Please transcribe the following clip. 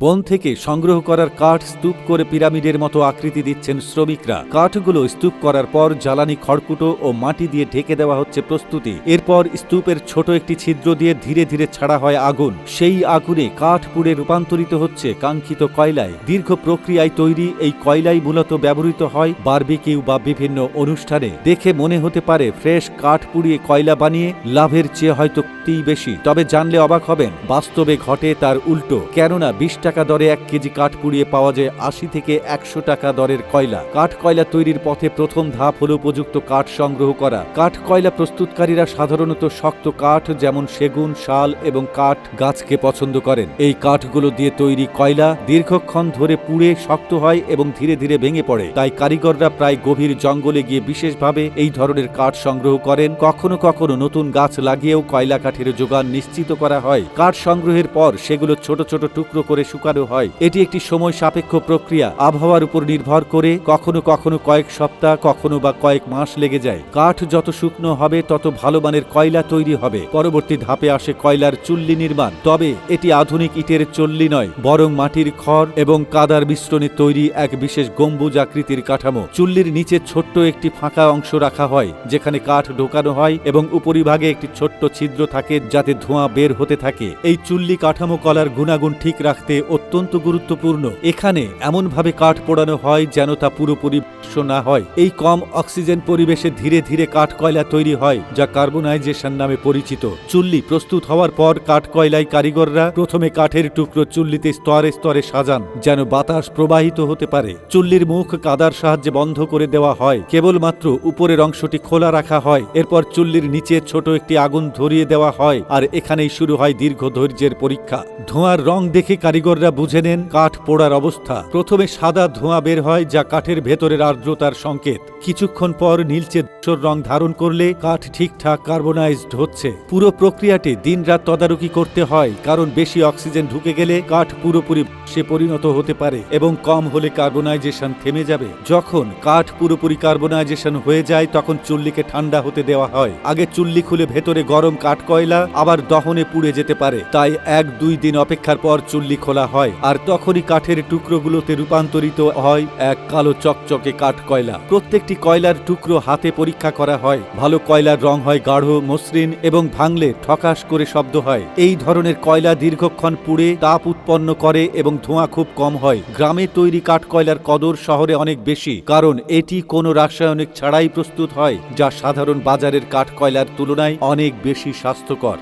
বন থেকে সংগ্রহ করার কাঠ স্তূপ করে পিরামিডের মতো আকৃতি দিচ্ছেন শ্রমিকরা। কাঠগুলো স্তূপ করার পর জ্বালানি খড়কুটো ও মাটি দিয়ে ঢেকে দেওয়া হচ্ছে প্রস্তুতি। এরপর স্তূপের ছোট একটি ছিদ্র দিয়ে ধীরে ধীরে ছাড়া হয় আগুন। সেই আগুনে কাঠ পুড়ে রূপান্তরিত হচ্ছে কাঙ্ক্ষিত কয়লায়। দীর্ঘ প্রক্রিয়ায় তৈরি এই কয়লাই মূলত ব্যবহৃত হয় বারবিকিউ বা বিভিন্ন অনুষ্ঠানে। দেখে মনে হতে পারে, ফ্রেশ কাঠ পুড়িয়ে কয়লা বানিয়ে লাভের চেয়ে হয়তো বেশি। তবে জানলে অবাক হবেন, বাস্তবে ঘটে তার উল্টো। কেননা, বিশ টাকা দরে এক কেজি কাঠ পুড়িয়ে পাওয়া যায় আশি থেকে একশো টাকা দরের কয়লা। কাঠ কয়লা তৈরির পথে প্রথম ধাপ হল উপযুক্ত কাঠ সংগ্রহ করা। কাঠ কয়লা প্রস্তুতকারীরা সাধারণত শক্ত কাঠ যেমন সেগুন, শাল এবং কাঠ গাছকে পছন্দ করেন। এই কাঠগুলো দিয়ে তৈরি কয়লা দীর্ঘক্ষণ ধরে পুড়ে শক্ত হয় এবং ধীরে ধীরে ভেঙে পড়ে। তাই কারিগররা প্রায় গভীর জঙ্গলে গিয়ে বিশেষভাবে এই ধরনের কাঠ সংগ্রহ করেন। কখনো কখনো নতুন গাছ লাগিয়েও কয়লা কাঠের যোগান নিশ্চিত করা হয়। কাঠ সংগ্রহের পর সেগুলো ছোট ছোট টুকরো করে শুকানো হয়। এটি একটি সময় সাপেক্ষ প্রক্রিয়া। আবহাওয়ার উপর নির্ভর করে কখনো কখনো কয়েক সপ্তাহ, কখনো বা কয়েক মাস লেগে যায়। কাঠ যত শুকনো হবে, তত ভালো মানের কয়লা তৈরি হবে। পরবর্তী ধাপে আসে কয়লার চুল্লি নির্মাণ। তবে এটি আধুনিক ইটের চল্লি নয়, বরং মাটির খড় এবং কাদার মিশ্রণে তৈরি এক বিশেষ গম্বুজ আকৃতির কাঠামো। চুল্লির নিচে ছোট্ট একটি ফাঁকা অংশ রাখা হয়, যেখানে কাঠ ঢোকানো হয় এবং উপরিভাগে একটি ছোট্ট ছিদ্র থাকে যাতে ধোঁয়া বের হতে থাকে। এই চুল্লি কাঠামো কলার গুণাগুণ ঠিক রাখতে অত্যন্ত গুরুত্বপূর্ণ। এখানে এমনভাবে কাঠ পোড়ানো হয় যেন তা পুরোপুরি ভস্ম না হয়। এই কম অক্সিজেন পরিবেশে ধীরে ধীরে কাঠ কয়লা তৈরি হয়, যা কার্বনাইজেশন নামে পরিচিত। চুল্লি প্রস্তুত হওয়ার পর কাঠ কয়লায় কারিগররা প্রথমে কাঠের টুকরো চুল্লিতে স্তরে স্তরে সাজান, যেন বাতাস প্রবাহিত হতে পারে। চুল্লির মুখ কাদার সাহায্যে বন্ধ করে দেওয়া হয়, কেবলমাত্র উপরের অংশটি খোলা রাখা হয়। এরপর চুল্লির নিচে ছোট একটি আগুন ধরিয়ে দেওয়া হয়, আর এখানেই শুরু হয় দীর্ঘ ধৈর্যের পরীক্ষা। ধোঁয়ার রং দেখে কারিগররা বুঝে নেন কাঠ পোড়ার অবস্থা। প্রথমে সাদা ধোঁয়া বের হয় যা কাঠের ভেতরের আর্দ্রতার সংকেত। কিছুক্ষণ পর নীলচে ধূসর রং ধারণ করলে কাঠ ঠিকঠাক কার্বনাইজড হচ্ছে। পুরো প্রক্রিয়াটি দিনরাত তদারকি করতে হয়, কারণ বেশি অক্সিজেন ঢুকে গেলে কাঠ পুরোপুরি সে পরিণত হতে পারে এবং কম হলে কার্বনাইজেশন থেমে যাবে। যখন কাঠ পুরোপুরি কার্বনাইজেশন হয়ে যায়, তখন চুল্লিকে ঠান্ডা হতে দেওয়া হয়। আগে চুল্লি খুলে ভেতরে গরম কাঠ কয়লা, আবার দহনে পুড়ে যেতে পারে। তাই এক দুই দিন অপেক্ষার পর চুল্লি খোলা হয়, আর তখনই কাঠের টুকরোগুলোতে রূপান্তরিত হয় এক কালো চকচকে কাঠ কয়লা। প্রত্যেকটি কয়লার টুকরো হাতে পরীক্ষা করা হয়। ভালো কয়লার রং হয় গাঢ়, মসৃণ এবং ভাঙলে ঠকাস করে শব্দ হয়। এই ধরনের কয়লা দীর্ঘক্ষণ পুড়ে তাপ উৎপন্ন করে এবং ধোঁয়া খুব কম হয়। গ্রামে তৈরি কাঠ কয়লার কদর শহরে অনেক বেশি, কারণ এটি কোনো রাসায়নিক ছাড়াই প্রস্তুত হয়, যা সাধারণ বাজারের কাঠ কয়লার তুলনায় অনেক বেশি স্বাস্থ্যকর।